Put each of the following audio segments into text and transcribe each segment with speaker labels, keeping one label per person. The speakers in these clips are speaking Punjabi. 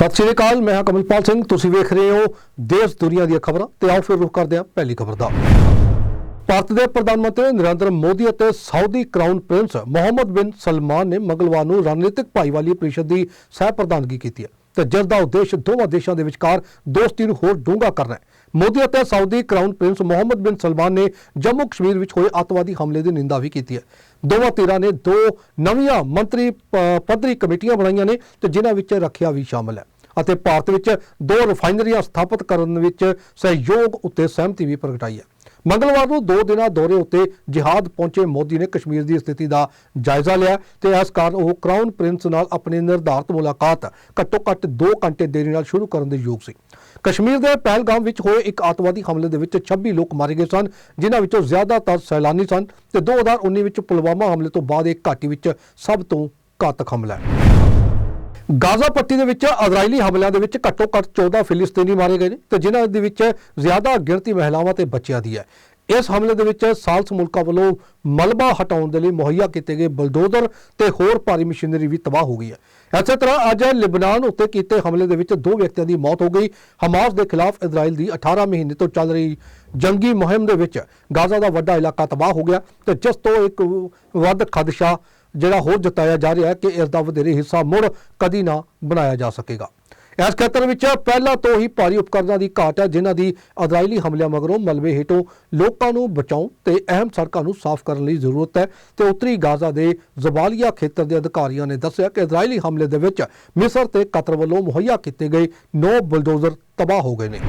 Speaker 1: ਸਤਿ ਸ਼੍ਰੀ ਅਕਾਲ, ਮੈਂ ਹਾਂ ਕਮਲਪਾਲ ਸਿੰਘ। ਤੁਸੀਂ ਵੇਖ ਰਹੇ ਹੋ ਦੇਸ਼ ਦੁਨੀਆ ਦੀਆਂ ਖਬਰਾਂ ਤੇ ਆਓ ਫਿਰ ਰੁਕ ਕਰਦੇ ਹਾਂ ਪਹਿਲੀ ਖਬਰ ਦਾ। ਭਾਰਤ ਦੇ ਪ੍ਰਧਾਨ ਮੰਤਰੀ ਨਰਿੰਦਰ ਮੋਦੀ ਅਤੇ ਸਾਊਦੀ ਕਰਾਊਨ ਪ੍ਰਿੰਸ ਮੁਹੰਮਦ ਬਿਨ ਸਲਮਾਨ ਨੇ ਮੰਗਲਵਾਰ ਨੂੰ ਰਣਨੀਤਿਕ ਭਾਈਵਾਲੀ ਪਰਿਸ਼ਦ ਦੀ ਸਹਿ ਪ੍ਰਧਾਨਗੀ ਕੀਤੀ ਹੈ ਤੇ ਜਿਸ ਦਾ ਉਦੇਸ਼ ਦੋਵਾਂ ਦੇਸ਼ਾਂ ਦੇ ਵਿਚਕਾਰ ਦੋਸਤੀ ਨੂੰ ਹੋਰ ਡੂੰਘਾ ਕਰਨਾ ਹੈ। ਮੋਦੀ ਅਤੇ ਸਾਊਦੀ ਕਰਾਊਨ ਪ੍ਰਿੰਸ ਮੁਹੰਮਦ ਬਿਨ ਸਲਮਾਨ ਨੇ ਜੰਮੂ ਕਸ਼ਮੀਰ ਵਿੱਚ ਹੋਏ ਅੱਤਵਾਦੀ ਹਮਲੇ ਦੀ ਨਿੰਦਾ ਵੀ ਕੀਤੀ ਹੈ। ਦੋਵਾਂ ਧਿਰਾਂ ਨੇ ਦੋ ਨਵੀਆਂ ਮੰਤਰੀ ਪ- ਪੱਧਰੀ ਕਮੇਟੀਆਂ ਬਣਾਈਆਂ ਨੇ ਤੇ ਜਿਨ੍ਹਾਂ ਵਿੱਚ ਰੱਖਿਆ ਵੀ ਸ਼ਾਮਲ ਹੈ। ਅਤੇ ਭਾਰਤ ਵਿੱਚ ਦੋ ਰਿਫਾਈਨਰੀਆਂ ਸਥਾਪਿਤ ਕਰਨ ਵਿੱਚ ਸਹਿਯੋਗ ਉੱਤੇ ਸਹਿਮਤੀ ਵੀ ਪ੍ਰਗਟਾਈ ਹੈ। ਮੰਗਲਵਾਰ ਨੂੰ ਦੋ ਦਿਨਾਂ ਦੌਰੇ ਉੱਤੇ ਜਿਹਾਦ ਪਹੁੰਚੇ ਮੋਦੀ ਨੇ ਕਸ਼ਮੀਰ ਦੀ ਸਥਿਤੀ ਦਾ ਜਾਇਜ਼ਾ ਲਿਆ ਤੇ ਇਸ ਕਾਰਨ ਉਹ ਕਰਾਊਨ ਪ੍ਰਿੰਸ ਨਾਲ ਆਪਣੀ ਨਿਰਧਾਰਤ ਮੁਲਾਕਾਤ ਘੱਟੋ ਘੱਟ 2 ਘੰਟੇ ਦੇਰੀ ਨਾਲ ਸ਼ੁਰੂ ਕਰਨ ਦੇ ਯੋਗ ਸੀ। ਕਸ਼ਮੀਰ ਦੇ ਪਹਿਲਗਾਮ ਵਿੱਚ ਹੋਏ ਇੱਕ ਆਤਵਾਦੀ ਹਮਲੇ ਦੇ ਵਿੱਚ 26 ਲੋਕ ਮਾਰੇ ਗਏ ਸਨ, ਜਿਨ੍ਹਾਂ ਵਿੱਚੋਂ ਜ਼ਿਆਦਾਤਰ ਸੈਲਾਨੀ ਸਨ ਤੇ 2019 ਵਿੱਚ ਪੁਲਵਾਮਾ ਹਮਲੇ ਤੋਂ ਬਾਅਦ ਇਹ ਘਾਟੀ ਵਿੱਚ ਸਭ ਤੋਂ ਘਾਤਕ ਹਮਲਾ ਹੈ। ਗਾਜ਼ਾ ਪੱਟੀ ਦੇ ਵਿੱਚ ਇਜ਼ਰਾਈਲੀ ਹਮਲਿਆਂ ਦੇ ਵਿੱਚ ਘੱਟੋ ਘੱਟ 14 ਫਿਲਿਸਤੀਨੀ ਮਾਰੇ ਗਏ ਨੇ ਤੇ ਜਿਨ੍ਹਾਂ ਦੇ ਵਿੱਚ ਜ਼ਿਆਦਾ ਗਿਣਤੀ ਮਹਿਲਾਵਾਂ ਤੇ ਬੱਚਿਆਂ ਦੀ ਹੈ। ਇਸ ਹਮਲੇ ਦੇ ਵਿੱਚ ਸਾਲਸ ਮੁਲਕਾਂ ਵੱਲੋਂ ਮਲਬਾ ਹਟਾਉਣ ਦੇ ਲਈ ਮੁਹੱਈਆ ਕੀਤੇ ਗਏ ਬਲਡੋਜ਼ਰ ਤੇ ਹੋਰ ਭਾਰੀ ਮਸ਼ੀਨਰੀ ਵੀ ਤਬਾਹ ਹੋ ਗਈ ਹੈ। ਇਸੇ ਤਰ੍ਹਾਂ ਅੱਜ ਲਿਬਨਾਨ ਉੱਤੇ ਕੀਤੇ ਹਮਲੇ ਦੇ ਵਿੱਚ ਦੋ ਵਿਅਕਤੀਆਂ ਦੀ ਮੌਤ ਹੋ ਗਈ। ਹਮਾਸ ਦੇ ਖਿਲਾਫ ਇਜ਼ਰਾਈਲ ਦੀ 18 ਮਹੀਨੇ ਤੋਂ ਚੱਲ ਰਹੀ ਜੰਗੀ ਮੁਹਿੰਮ ਦੇ ਵਿੱਚ ਗਾਜ਼ਾ ਦਾ ਵੱਡਾ ਇਲਾਕਾ ਤਬਾਹ ਹੋ ਗਿਆ ਤੇ ਜਿਸ ਤੋਂ ਇੱਕ ਵੱਧ ਖਦਸ਼ਾ ਜਿਹੜਾ ਹੋਰ ਜਤਾਇਆ ਜਾ ਰਿਹਾ ਕਿ ਇਸ ਦਾ ਵਧੇਰੇ ਹਿੱਸਾ ਮੁੜ ਕਦੀ ਨਾ ਬਣਾਇਆ ਜਾ ਸਕੇਗਾ। ਇਸ ਖੇਤਰ ਵਿੱਚ ਪਹਿਲਾਂ ਤੋਂ ਹੀ ਭਾਰੀ ਉਪਕਰਨਾਂ ਦੀ ਘਾਟ ਹੈ, ਜਿਨ੍ਹਾਂ ਦੀ ਇਜ਼ਰਾਈਲੀ ਹਮਲਿਆਂ ਮਗਰੋਂ ਮਲਬੇ ਹੇਠੋਂ ਲੋਕਾਂ ਨੂੰ ਬਚਾਉਣ ਤੇ ਅਹਿਮ ਸੜਕਾਂ ਨੂੰ ਸਾਫ਼ ਕਰਨ ਲਈ ਜ਼ਰੂਰਤ ਹੈ ਤੇ ਉੱਤਰੀ ਗਾਜ਼ਾ ਦੇ ਜ਼ਬਾਲੀਆ ਖੇਤਰ ਦੇ ਅਧਿਕਾਰੀਆਂ ਨੇ ਦੱਸਿਆ ਕਿ ਇਜ਼ਰਾਈਲੀ ਹਮਲੇ ਦੇ ਵਿੱਚ ਮਿਸਰ ਤੇ ਕਤਰ ਵੱਲੋਂ ਮੁਹੱਈਆ ਕੀਤੇ ਗਏ 9 ਬੁਲਡੋਜ਼ਰ ਤਬਾਹ ਹੋ ਗਏ ਨੇ।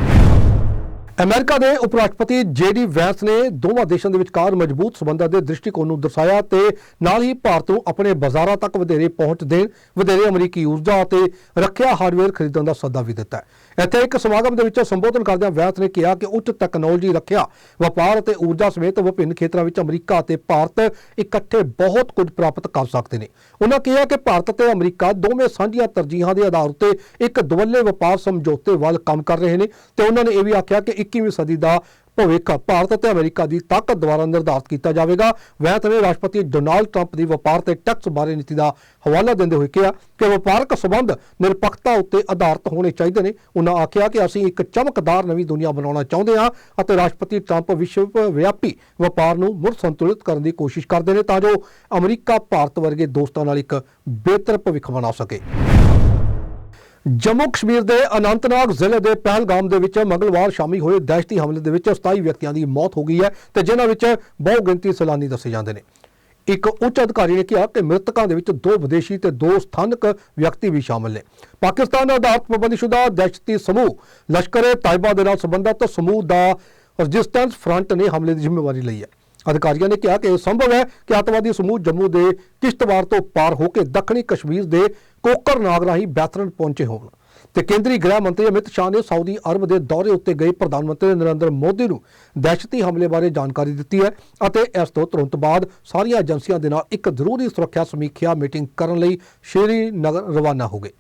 Speaker 1: ਅਮਰੀਕਾ ਦੇ ਉਪ ਰਾਸ਼ਟਰਪਤੀ ਜੇਡੀ ਵੈਂਸ ਨੇ ਦੋਵਾਂ ਦੇਸ਼ਾਂ ਦੇ ਵਿਚਕਾਰ ਮਜ਼ਬੂਤ ਸਬੰਧਾਂ ਦੇ ਦ੍ਰਿਸ਼ਟੀਕੋਣ ਨੂੰ ਦਰਸਾਇਆ ਤੇ ਨਾਲ ਹੀ ਭਾਰਤ ਨੂੰ ਆਪਣੇ ਬਾਜ਼ਾਰਾਂ ਤੱਕ ਵਧੇਰੇ ਪਹੁੰਚ ਦੇਣ, ਵਧੇਰੇ ਅਮਰੀਕੀ ਊਰਜਾ ਅਤੇ ਰੱਖਿਆ ਹਾਰਡਵੇਅਰ ਖਰੀਦਣ ਦਾ ਸੱਦਾ ਵੀ ਦਿੱਤਾ ਇੱਥੇ ਇੱਕ ਸਮਾਗਮ ਦੇ ਵਿੱਚ ਸੰਬੋਧਨ ਕਰਦਿਆਂ ਵੈਂਸ ਨੇ ਕਿਹਾ ਕਿ ਉੱਚ ਤਕਨਾਲੋਜੀ, ਰੱਖਿਆ, ਵਪਾਰ ਅਤੇ ਊਰਜਾ ਸਮੇਤ ਵਿਭਿੰਨ ਖੇਤਰਾਂ ਵਿੱਚ ਅਮਰੀਕਾ ਅਤੇ ਭਾਰਤ ਇਕੱਠੇ ਬਹੁਤ ਕੁਝ ਪ੍ਰਾਪਤ ਕਰ ਸਕਦੇ ਨੇ। ਉਹਨਾਂ ਕਿਹਾ ਕਿ ਭਾਰਤ ਅਤੇ ਅਮਰੀਕਾ ਦੋਵੇਂ ਸਾਂਝੀਆਂ ਤਰਜੀਹਾਂ ਦੇ ਆਧਾਰ ਉੱਤੇ ਇੱਕ ਦੁਵੱਲੇ ਵਪਾਰ ਸਮਝੌਤੇ ਵੱਲ ਕੰਮ ਕਰ ਰਹੇ ਨੇ ਤੇ ਉਹਨਾਂ ਨੇ ਇਹ ਵੀ ਆਖਿਆ ਕਿ 21ਵੀਂ ਸਦੀ ਦਾ ਭਵਿੱਖ ਭਾਰਤ ਅਤੇ ਅਮਰੀਕਾ ਦੀ ਤਾਕਤ ਦੁਆਰਾ ਨਿਰਧਾਰਤ ਕੀਤਾ ਜਾਵੇਗਾ। ਵੈਤਵੇਂ ਰਾਸ਼ਟਰਪਤੀ ਡੋਨਾਲਡ ਟਰੰਪ ਦੀ ਵਪਾਰ ਤੇ ਟੈਕਸ ਬਾਰੇ ਨੀਤੀ ਦਾ ਹਵਾਲਾ ਦਿੰਦੇ ਹੋਏ ਕਿਹਾ ਕਿ ਵਪਾਰਕ ਸਬੰਧ ਨਿਰਪੱਖਤਾ ਉੱਤੇ ਆਧਾਰਿਤ ਹੋਣੇ ਚਾਹੀਦੇ ਨੇ। ਉਹਨਾਂ ਆਖਿਆ ਕਿ ਅਸੀਂ ਇੱਕ ਚਮਕਦਾਰ ਨਵੀਂ ਦੁਨੀਆ ਬਣਾਉਣਾ ਚਾਹੁੰਦੇ ਹਾਂ ਅਤੇ ਰਾਸ਼ਟਰਪਤੀ ਟਰੰਪ ਵਿਸ਼ਵ ਵਿਆਪੀ ਵਪਾਰ ਨੂੰ ਮੁੜ ਸੰਤੁਲਿਤ ਕਰਨ ਦੀ ਕੋਸ਼ਿਸ਼ ਕਰਦੇ ਨੇ ਤਾਂ ਜੋ ਅਮਰੀਕਾ ਭਾਰਤ ਵਰਗੇ ਦੋਸਤਾਂ ਨਾਲ ਇੱਕ ਬਿਹਤਰ ਭਵਿੱਖ ਬਣਾ ਸਕੇ। ਜੰਮੂ ਕਸ਼ਮੀਰ ਦੇ ਅਨੰਤਨਾਗ ਜ਼ਿਲ੍ਹੇ ਦੇ ਪਹਿਲਗਾਮ ਦੇ ਵਿੱਚ ਮੰਗਲਵਾਰ ਸ਼ਾਮੀ ਹੋਏ ਦਹਿਸ਼ਤੀ ਹਮਲੇ ਦੇ ਵਿੱਚ 27 ਵਿਅਕਤੀਆਂ ਦੀ ਮੌਤ ਹੋ ਗਈ ਹੈ ਤੇ ਜਿਨ੍ਹਾਂ ਵਿੱਚ ਬਹੁ ਗਿਣਤੀ ਸੈਲਾਨੀ ਦੱਸੇ ਜਾਂਦੇ ਨੇ। ਇੱਕ ਉੱਚ ਅਧਿਕਾਰੀ ਨੇ ਕਿਹਾ ਕਿ ਮ੍ਰਿਤਕਾਂ ਦੇ ਵਿੱਚ ਦੋ ਵਿਦੇਸ਼ੀ ਤੇ ਦੋ ਸਥਾਨਕ ਵਿਅਕਤੀ ਵੀ ਸ਼ਾਮਲ ਨੇ। ਪਾਕਿਸਤਾਨ ਆਧਾਰਿਤ ਪਾਬੰਦੀਸ਼ੁਦਾ ਦਹਿਸ਼ਤੀ ਸਮੂਹ ਲਸ਼ਕਰ-ਏ ਤਾਇਬਾ ਦੇ ਨਾਲ ਸੰਬੰਧਿਤ ਸਮੂਹ ਦਾ ਰਜਿਸਟੈਂਸ ਫਰੰਟ ਨੇ ਹਮਲੇ ਦੀ ਜ਼ਿੰਮੇਵਾਰੀ ਲਈ ਹੈ। ਅਧਿਕਾਰੀਆਂ ਨੇ ਕਿਹਾ ਕਿ ਇਹ ਸੰਭਵ ਹੈ ਕਿ ਅੱਤਵਾਦੀ ਸਮੂਹ ਜੰਮੂ ਦੇ ਕਿਸ਼ਤਵਾੜ ਤੋਂ ਪਾਰ ਹੋ ਕੇ ਦੱਖਣੀ ਕਸ਼ਮੀਰ ਦੇ ਕੋਕਰਨਾਗ ਰਾਹੀਂ ਬੈਤਰਨ ਪਹੁੰਚੇ ਹੋਣ। ਤੇ ਕੇਂਦਰੀ ਗ੍ਰਹਿ ਮੰਤਰੀ ਅਮਿਤ ਸ਼ਾਹ ਨੇ ਸਾਊਦੀ ਅਰਬ ਦੇ ਦੌਰੇ ਉੱਤੇ ਗਏ ਪ੍ਰਧਾਨ ਮੰਤਰੀ ਨਰਿੰਦਰ ਮੋਦੀ ਨੂੰ ਦਹਿਸ਼ਤੀ ਹਮਲੇ ਬਾਰੇ ਜਾਣਕਾਰੀ ਦਿੱਤੀ ਹੈ ਅਤੇ ਇਸ ਤੋਂ ਤੁਰੰਤ ਬਾਅਦ ਸਾਰੀਆਂ ਏਜੰਸੀਆਂ ਦੇ ਨਾਲ ਇੱਕ ਜ਼ਰੂਰੀ ਸੁਰੱਖਿਆ ਸਮੀਖਿਆ ਮੀਟਿੰਗ ਕਰਨ ਲਈ ਸ਼੍ਰੀਨਗਰ ਰਵਾਨਾ ਹੋ ਗਏ।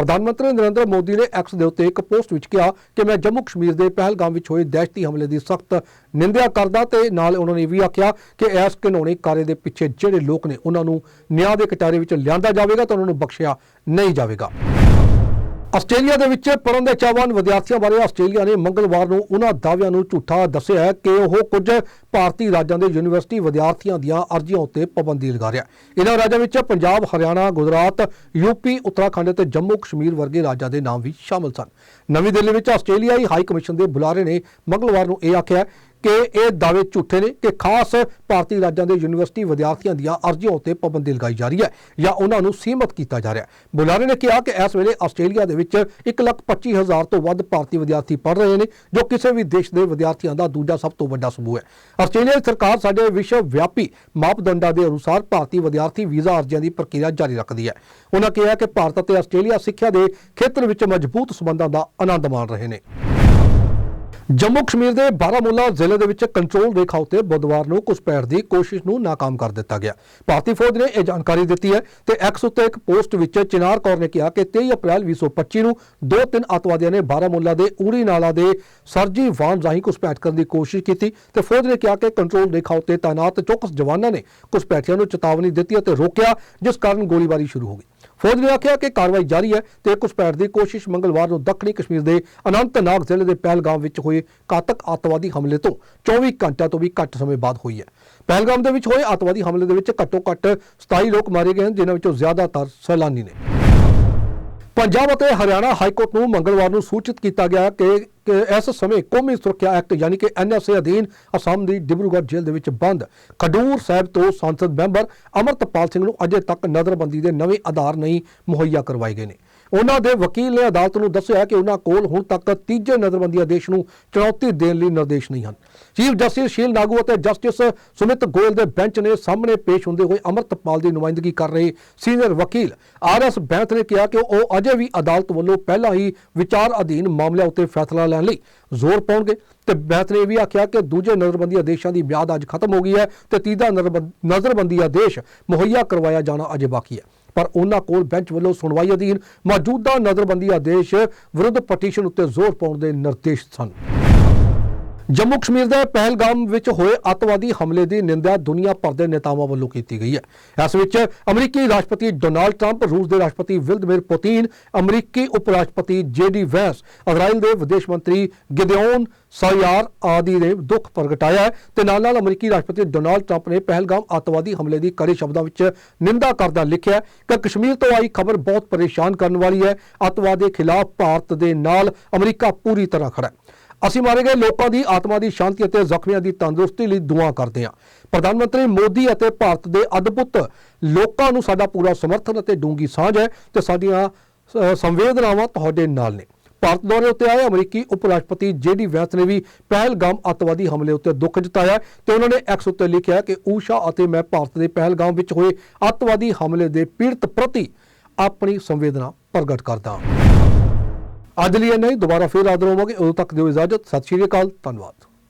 Speaker 1: ਪ੍ਰਧਾਨ ਮੰਤਰੀ ਨਰਿੰਦਰ ਮੋਦੀ ਨੇ ਐਕਸ ਦੇ ਉੱਤੇ ਇੱਕ ਪੋਸਟ ਵਿੱਚ ਕਿਹਾ ਕਿ ਮੈਂ ਜੰਮੂ ਕਸ਼ਮੀਰ ਦੇ ਪਹਿਲਗਾਮ ਵਿੱਚ ਹੋਏ ਦਹਿਸ਼ਤੀ ਹਮਲੇ ਦੀ ਸਖਤ ਨਿੰਦਿਆ ਕਰਦਾ ਤੇ ਨਾਲ ਉਹਨਾਂ ਨੇ ਇਹ ਵੀ ਆਖਿਆ ਕਿ ਇਸ ਘਿਨੌਣੇ ਕਾਰੇ ਦੇ ਪਿੱਛੇ ਜਿਹੜੇ ਲੋਕ ਨੇ ਉਹਨਾਂ ਨੂੰ ਨਿਆਂ ਦੇ ਕਟਾਰੇ ਵਿੱਚ ਲਿਆਂਦਾ ਜਾਵੇਗਾ ਤਾਂ ਉਹਨਾਂ ਨੂੰ ਬਖਸ਼ਿਆ ਨਹੀਂ ਜਾਵੇਗਾ। ਆਸਟ੍ਰੇਲੀਆ ਦੇ ਵਿੱਚ ਪੜ੍ਹਨ ਦੇ ਚਾਹਵਾਨ ਵਿਦਿਆਰਥੀਆਂ ਬਾਰੇ ਆਸਟ੍ਰੇਲੀਆ ਨੇ ਮੰਗਲਵਾਰ ਨੂੰ ਉਹਨਾਂ ਦਾਅਵਿਆਂ ਨੂੰ ਝੂਠਾ ਦੱਸਿਆ ਹੈ ਕਿ ਉਹ ਕੁਝ ਭਾਰਤੀ ਰਾਜਾਂ ਦੇ ਯੂਨੀਵਰਸਿਟੀ ਵਿਦਿਆਰਥੀਆਂ ਦੀਆਂ ਅਰਜ਼ੀਆਂ ਉੱਤੇ ਪਾਬੰਦੀ ਲਗਾ ਰਿਹਾ ਹੈ। ਇਹਨਾਂ ਰਾਜਾਂ ਵਿੱਚ ਪੰਜਾਬ, ਹਰਿਆਣਾ, ਗੁਜਰਾਤ ਯੂਪੀ ਉੱਤਰਾਖੰਡ ਅਤੇ ਜੰਮੂ ਕਸ਼ਮੀਰ ਵਰਗੇ ਰਾਜਾਂ ਦੇ ਨਾਮ ਵੀ ਸ਼ਾਮਲ ਸਨ। ਨਵੀਂ ਦਿੱਲੀ ਵਿੱਚ ਆਸਟ੍ਰੇਲੀਆਈ ਹਾਈ ਕਮਿਸ਼ਨ ਦੇ ਬੁਲਾਰੇ ਨੇ ਮੰਗਲਵਾਰ ਨੂੰ ਇਹ ਆਖਿਆ ਕਿ ਇਹ ਦਾਅਵੇ ਝੂਠੇ ਨੇ ਕਿ ਖਾਸ ਭਾਰਤੀ ਰਾਜਾਂ ਦੇ ਯੂਨੀਵਰਸਿਟੀ ਵਿਦਿਆਰਥੀਆਂ ਦੀਆਂ ਅਰਜ਼ੀਆਂ ਉੱਤੇ ਪਾਬੰਦੀ ਲਗਾਈ ਜਾ ਰਹੀ ਹੈ ਜਾਂ ਉਹਨਾਂ ਨੂੰ ਸੀਮਤ ਕੀਤਾ ਜਾ ਰਿਹਾ ਹੈ। ਬੁਲਾਰੇ ਨੇ ਕਿਹਾ ਕਿ ਇਸ ਵੇਲੇ ਆਸਟ੍ਰੇਲੀਆ ਦੇ ਵਿੱਚ 1,25,000 ਤੋਂ ਵੱਧ ਭਾਰਤੀ ਵਿਦਿਆਰਥੀ ਪੜ੍ਹ ਰਹੇ ਨੇ ਜੋ ਕਿਸੇ ਵੀ ਦੇਸ਼ ਦੇ ਵਿਦਿਆਰਥੀਆਂ ਦਾ ਦੂਜਾ ਸਭ ਤੋਂ ਵੱਡਾ ਸਮੂਹ ਹੈ। ਆਸਟ੍ਰੇਲੀਆ ਦੀ ਸਰਕਾਰ ਸਾਡੇ ਵਿਸ਼ਵ ਵਿਆਪੀ ਮਾਪਦੰਡਾਂ ਦੇ ਅਨੁਸਾਰ ਭਾਰਤੀ ਵਿਦਿਆਰਥੀ ਵੀਜ਼ਾ ਅਰਜ਼ੀਆਂ ਦੀ ਪ੍ਰਕਿਰਿਆ ਜਾਰੀ ਰੱਖਦੀ ਹੈ। ਉਹਨਾਂ ਕਿਹਾ ਕਿ ਭਾਰਤ ਅਤੇ ਆਸਟ੍ਰੇਲੀਆ ਸਿੱਖਿਆ ਦੇ ਖੇਤਰ ਵਿੱਚ ਮਜ਼ਬੂਤ ਸਬੰਧਾਂ ਦਾ ਆਨੰਦ ਮਾਣ ਰਹੇ ਨੇ। ਜੰਮੂ ਕਸ਼ਮੀਰ ਦੇ ਬਾਰਾਮੂਲਾ ਜ਼ਿਲ੍ਹੇ ਦੇ ਵਿੱਚ ਕੰਟਰੋਲ ਰੇਖਾ ਉੱਤੇ ਬੁੱਧਵਾਰ ਨੂੰ ਘੁਸਪੈਠ ਦੀ ਕੋਸ਼ਿਸ਼ ਨੂੰ ਨਾਕਾਮ ਕਰ ਦਿੱਤਾ ਗਿਆ। ਭਾਰਤੀ ਫੌਜ ਨੇ ਇਹ ਜਾਣਕਾਰੀ ਦਿੱਤੀ ਹੈ ਤੇ ਐਕਸ ਉੱਤੇ ਇੱਕ ਪੋਸਟ ਵਿੱਚ ਚਿਨਾਰ ਕੌਰ ਨੇ ਕਿਹਾ ਕਿ 23 ਅਪ੍ਰੈਲ 2025 ਨੂੰ ਦੋ ਤਿੰਨ ਅੱਤਵਾਦੀਆਂ ਨੇ ਬਾਰਾਮੂਲਾ ਦੇ ਊਰੀ ਨਾਲਾ ਦੇ ਸਰਜੀ ਵਾਨ ਰਾਹੀਂ ਘੁਸਪੈਠ ਕਰਨ ਦੀ ਕੋਸ਼ਿਸ਼ ਕੀਤੀ ਤੇ ਫੌਜ ਨੇ ਕਿਹਾ ਕਿ ਕੰਟਰੋਲ ਰੇਖਾ ਉੱਤੇ ਤਾਇਨਾਤ ਚੌਕਸ ਜਵਾਨਾਂ ਨੇ ਘੁਸਪੈਠੀਆਂ ਨੂੰ ਚੇਤਾਵਨੀ ਦਿੱਤੀ ਅਤੇ ਰੋਕਿਆ, ਜਿਸ ਕਾਰਨ ਗੋਲੀਬਾਰੀ ਸ਼ੁਰੂ ਹੋ ਗਈ। ਫੌਜ ਨੇ ਆਖਿਆ ਕਿ ਕਾਰਵਾਈ ਜਾਰੀ ਹੈ ਤੇ ਘੁਸਪੈਠ ਦੀ ਕੋਸ਼ਿਸ਼ ਮੰਗਲਵਾਰ ਨੂੰ ਦੱਖਣੀ ਕਸ਼ਮੀਰ ਦੇ ਅਨੰਤਨਾਗ ਜ਼ਿਲ੍ਹੇ ਦੇ ਪਹਿਲਗਾਮ ਵਿੱਚ ਹੋਏ ਘਾਤਕ ਅੱਤਵਾਦੀ ਹਮਲੇ ਤੋਂ 24 ਘੰਟਿਆਂ ਤੋਂ ਵੀ ਘੱਟ ਸਮੇਂ ਬਾਅਦ ਹੋਈ ਹੈ। ਪਹਿਲਗਾਮ ਦੇ ਵਿੱਚ ਹੋਏ ਅੱਤਵਾਦੀ ਹਮਲੇ ਦੇ ਵਿੱਚ ਘੱਟੋ ਘੱਟ 27 ਲੋਕ ਮਾਰੇ ਗਏ ਹਨ, ਜਿਨ੍ਹਾਂ ਵਿੱਚੋਂ ਜ਼ਿਆਦਾਤਰ ਸੈਲਾਨੀ ਨੇ। ਪੰਜਾਬ ਅਤੇ ਹਰਿਆਣਾ ਹਾਈ ਕੋਰਟ ਨੂੰ ਮੰਗਲਵਾਰ ਨੂੰ ਸੂਚਿਤ ਕੀਤਾ ਗਿਆ ਕਿ ਇਸ ਸਮੇਂ ਕੌਮੀ ਸੁਰੱਖਿਆ ਐਕਟ ਯਾਨੀ ਕਿ ਐਨਐਸਏ ਅਧੀਨ ਅਸਾਮ ਦੀ ਡਿਬਰੂਗੜ੍ਹ ਜੇਲ੍ਹ ਦੇ ਵਿੱਚ ਬੰਦ। ਖਡੂਰ ਸਾਹਿਬ ਤੋਂ ਸੰਸਦ ਮੈਂਬਰ ਅਮਰਤਪਾਲ ਸਿੰਘ ਨੂੰ ਅਜੇ ਤੱਕ ਨਜ਼ਰਬੰਦੀ ਦੇ ਨਵੇਂ ਆਧਾਰ ਨਹੀਂ ਮੁਹੱਈਆ ਕਰਵਾਏ ਗਏ ਨੇ। ਉਹਨਾਂ ਦੇ ਵਕੀਲ ਨੇ ਅਦਾਲਤ ਨੂੰ ਦੱਸਿਆ ਕਿ ਉਹਨਾਂ ਕੋਲ ਹੁਣ ਤੱਕ ਤੀਜੇ ਨਜ਼ਰਬੰਦੀ ਆਦੇਸ਼ ਨੂੰ ਚੁਣੌਤੀ ਦੇਣ ਲਈ ਨਿਰਦੇਸ਼ ਨਹੀਂ ਹਨ। ਚੀਫ ਜਸਟਿਸ ਸ਼ੀਲ ਨਾਗੂ ਅਤੇ ਜਸਟਿਸ ਸੁਮਿਤ ਗੋਇਲ ਦੇ ਬੈਂਚ ਨੇ ਸਾਹਮਣੇ ਪੇਸ਼ ਹੁੰਦੇ ਹੋਏ ਅਮਰਤਪਾਲ ਦੀ ਨੁਮਾਇੰਦਗੀ ਕਰ ਰਹੇ ਸੀਨੀਅਰ ਵਕੀਲ ਆਰ ਐਸ ਬੈਂਥ ਨੇ ਕਿਹਾ ਕਿ ਉਹ ਅਜੇ ਵੀ ਅਦਾਲਤ ਵੱਲੋਂ ਪਹਿਲਾਂ ਹੀ ਵਿਚਾਰ ਅਧੀਨ ਮਾਮਲਿਆਂ ਉੱਤੇ ਫੈਸਲਾ ਲੈਣ ਲਈ ਜ਼ੋਰ ਪਾਉਣਗੇ ਤੇ ਬੈਂਥ ਨੇ ਇਹ ਵੀ ਆਖਿਆ ਕਿ ਦੂਜੇ ਨਜ਼ਰਬੰਦੀ ਆਦੇਸ਼ਾਂ ਦੀ ਮਿਆਦ ਅੱਜ ਖਤਮ ਹੋ ਗਈ ਹੈ ਤੇ ਤੀਜਾ ਨਜ਼ਰਬੰਦ- ਨਜ਼ਰਬੰਦੀ ਆਦੇਸ਼ ਮੁਹੱਈਆ ਕਰਵਾਇਆ ਜਾਣਾ ਅਜੇ ਬਾਕੀ ਹੈ। ਪਰ ਉਹਨਾਂ ਕੋਲ ਬੈਂਚ ਵੱਲੋਂ ਸੁਣਵਾਈ ਅਧੀਨ ਮੌਜੂਦਾ ਨਜ਼ਰਬੰਦੀ ਆਦੇਸ਼ ਵਿਰੁੱਧ ਪਟੀਸ਼ਨ ਉੱਤੇ ਜ਼ੋਰ ਪਾਉਣ ਦੇ ਨਿਰਦੇਸ਼ ਸਨ। ਜੰਮੂ ਕਸ਼ਮੀਰ ਦੇ ਪਹਿਲਗਾਮ ਵਿੱਚ ਹੋਏ ਅੱਤਵਾਦੀ ਹਮਲੇ ਦੀ ਨਿੰਦਿਆ ਦੁਨੀਆ ਭਰ ਦੇ ਨੇਤਾਵਾਂ ਵੱਲੋਂ ਕੀਤੀ ਗਈ ਹੈ। ਇਸ ਵਿੱਚ ਅਮਰੀਕੀ ਰਾਸ਼ਟਰਪਤੀ ਡੋਨਾਲਡ ਟਰੰਪ, ਰੂਸ ਦੇ ਰਾਸ਼ਟਰਪਤੀ ਵਿਲਦਮਿਰ ਪੁਤਿਨ, ਅਮਰੀਕੀ ਉਪ ਰਾਸ਼ਟਰਪਤੀ ਜੇਡੀ ਵੈਂਸ, ਇਜ਼ਰਾਈਲ ਦੇ ਵਿਦੇਸ਼ ਮੰਤਰੀ ਗਿਦਿਓਨ ਸਾਇਆਰ ਆਦਿ ਨੇ ਦੁੱਖ ਪ੍ਰਗਟਾਇਆ ਹੈ ਤੇ ਨਾਲ ਨਾਲ ਅਮਰੀਕੀ ਰਾਸ਼ਟਰਪਤੀ ਡੋਨਾਲਡ ਟਰੰਪ ਨੇ ਪਹਿਲਗਾਮ ਅੱਤਵਾਦੀ ਹਮਲੇ ਦੀ ਕੜੇ ਸ਼ਬਦਾਂ ਵਿੱਚ ਨਿੰਦਾ ਕਰਦਾ ਲਿਖਿਆ ਕਿ ਕਸ਼ਮੀਰ ਤੋਂ ਆਈ ਖਬਰ ਬਹੁਤ ਪਰੇਸ਼ਾਨ ਕਰਨ ਵਾਲੀ ਹੈ। ਅੱਤਵਾਦ ਦੇ ਖਿਲਾਫ ਭਾਰਤ ਦੇ ਨਾਲ ਅਮਰੀਕਾ ਪੂਰੀ ਤਰ੍ਹਾਂ ਖੜਾ ਹੈ। ਅਸੀਂ ਮਾਰੇ ਗਏ ਲੋਕਾਂ ਦੀ ਆਤਮਾ ਦੀ ਸ਼ਾਂਤੀ ਅਤੇ ਜ਼ਖਮੀਆਂ ਦੀ ਤੰਦਰੁਸਤੀ ਲਈ ਦੁਆ ਕਰਦੇ ਹਾਂ। ਪ੍ਰਧਾਨ ਮੰਤਰੀ ਮੋਦੀ ਅਤੇ ਭਾਰਤ ਦੇ ਅਦਭੁਤ ਲੋਕਾਂ ਨੂੰ ਸਾਡਾ ਪੂਰਾ ਸਮਰਥਨ ਅਤੇ ਡੂੰਗੀ ਸਾਂਝ ਹੈ ਤੇ ਸਾਡੀਆਂ ਸੰਵੇਦਨਾਵਾਂ ਤੁਹਾਡੇ ਨਾਲ ਨੇ। ਭਾਰਤ ਦੌਰੇ ਉੱਤੇ ਆਏ ਅਮਰੀਕੀ ਉਪ ਰਾਸ਼ਟਰਪਤੀ ਜੇਡੀ ਵੈਂਸ ਨੇ ਵੀ ਪਹਿਲਗਾਮ ਅੱਤਵਾਦੀ ਹਮਲੇ ਉੱਤੇ ਦੁੱਖ ਜਤਾਇਆ ਤੇ ਉਹਨਾਂ ਨੇ ਐਕਸ ਉੱਤੇ ਲਿਖਿਆ ਕਿ ਊਸ਼ਾ ਅਤੇ ਮੈਂ ਭਾਰਤ ਦੇ ਪਹਿਲਗਾਮ ਵਿੱਚ ਹੋਏ ਅੱਤਵਾਦੀ ਹਮਲੇ ਦੇ ਪੀੜਤ ਪ੍ਰਤੀ ਆਪਣੀ ਸੰਵੇਦਨਾ ਪ੍ਰਗਟ ਕਰਦਾ ਹਾਂ। ਅੱਜ ਲਈ ਇਹ ਨਹੀਂ ਦੁਬਾਰਾ ਫੇਰ ਹਾਜ਼ਰ ਹੋਵਾਂਗੇ। ਉਦੋਂ ਤੱਕ ਦਿਓ ਇਜਾਜ਼ਤ। ਸਤਿ ਸ਼੍ਰੀ ਅਕਾਲ। ਧੰਨਵਾਦ।